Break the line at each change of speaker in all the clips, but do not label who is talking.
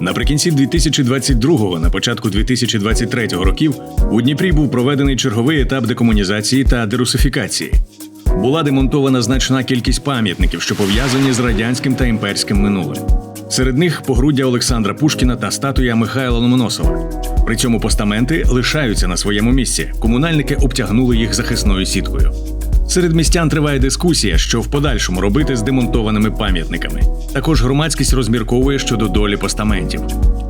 Наприкінці 2022-го, на початку 2023 років у Дніпрі був проведений черговий етап декомунізації та дерусифікації. Була демонтована значна кількість пам'ятників, що пов'язані з радянським та імперським минулим. Серед них погруддя Олександра Пушкіна та статуя Михайла Ломоносова. При цьому постаменти лишаються на своєму місці. Комунальники обтягнули їх захисною сіткою. Серед містян триває дискусія, що в подальшому робити з демонтованими пам'ятниками. Також громадськість розмірковує щодо долі постаментів.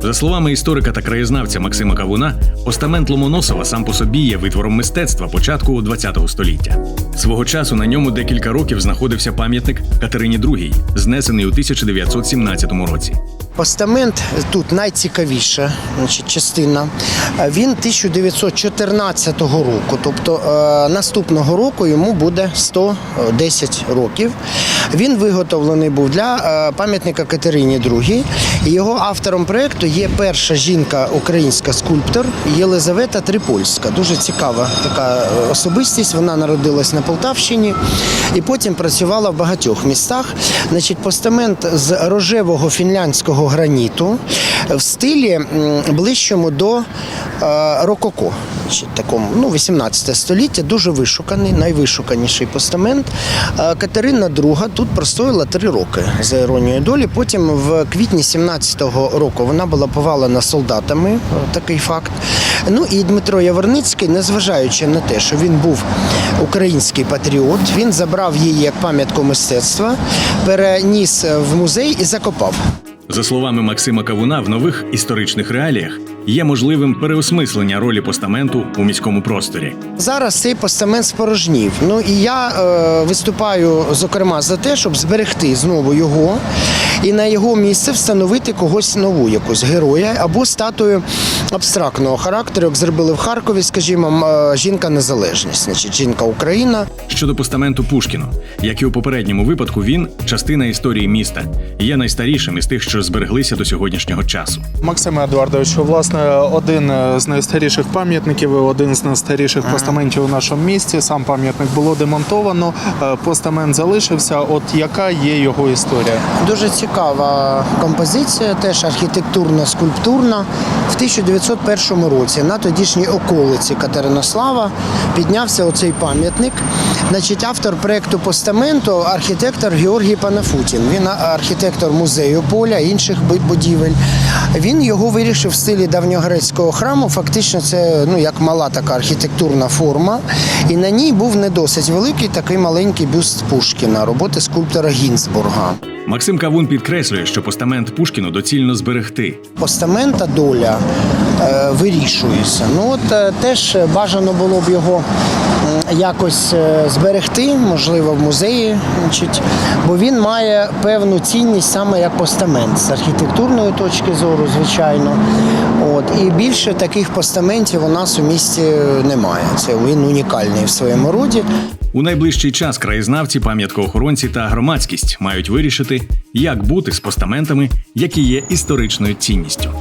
За словами історика та краєзнавця Максима Кавуна, постамент Ломоносова сам по собі є витвором мистецтва початку ХХ століття. Свого часу на ньому декілька років знаходився пам'ятник Катерині II, знесений у 1917 році.
Постамент тут найцікавіша значить, частина. Е, Він 1914 року, тобто е, наступного року йому буде 110 років. Він виготовлений був для е, пам'ятника Катерині II. Його автором проєкту є перша жінка, українська скульптор Єлизавета Трипольська. Дуже цікава така е, особистість. Вона народилась на Полтавщині і потім працювала в багатьох містах. Значить, постамент з рожевого фінляндського граніту в стилі ближчому до е, рококо. Значить, такому, ну, 18 століття, дуже вишуканий, найвишуканіший постамент. Е, Катерина II тут простояла три роки за іронією долі. Потім в квітні 17-го року вона була повалена солдатами, е, такий факт. Ну і Дмитро Яворницький, незважаючи на те, що він був український патріот, він забрав її як пам'ятку мистецтва, переніс в музей і закопав.
За словами Максима Кавуна, в нових історичних реаліях є можливим переосмислення ролі постаменту у міському просторі.
Зараз цей постамент спорожнів. Ну і я е, виступаю зокрема за те, щоб зберегти знову його і на його місце встановити когось нову, якусь героя або статую абстрактного характеру, як зробили в Харкові, скажімо, е, жінка незалежність, значить жінка Україна.
Щодо постаменту Пушкіну, як і у попередньому випадку, він частина історії міста є найстарішим із тих, що збереглися до сьогоднішнього часу.
Максиме Едуардовичу, власне, один з найстаріших пам'ятників, один з найстаріших постаментів у нашому місті. Сам пам'ятник було демонтовано, е, постамент залишився. От яка є його історія?
Дуже цікава композиція, теж архітектурно скульптурна. В 1901 році на тодішній околиці Катеринослава піднявся оцей пам'ятник. Значить, автор проекту постаменту архітектор Георгій Панафутін. Він архітектор музею поля інших будівель. Він його вирішив в стилі давньогрецького храму. Фактично, це ну як мала така архітектурна форма. І на ній був не досить великий такий маленький бюст Пушкіна, роботи скульптора Гінзбурга.
Максим Кавун підкреслює, що постамент Пушкіну доцільно зберегти.
постамента доля вирішується. Ну от е, теж бажано було б його якось е, зберегти, можливо, в музеї, значить, бо він має певну цінність саме як постамент з архітектурної точки зору, звичайно. От і більше таких постаментів у нас у місті немає. Це він унікальний в своєму роді.
У найближчий час краєзнавці, пам'яткоохоронці та громадськість мають вирішити, як бути з постаментами, які є історичною цінністю.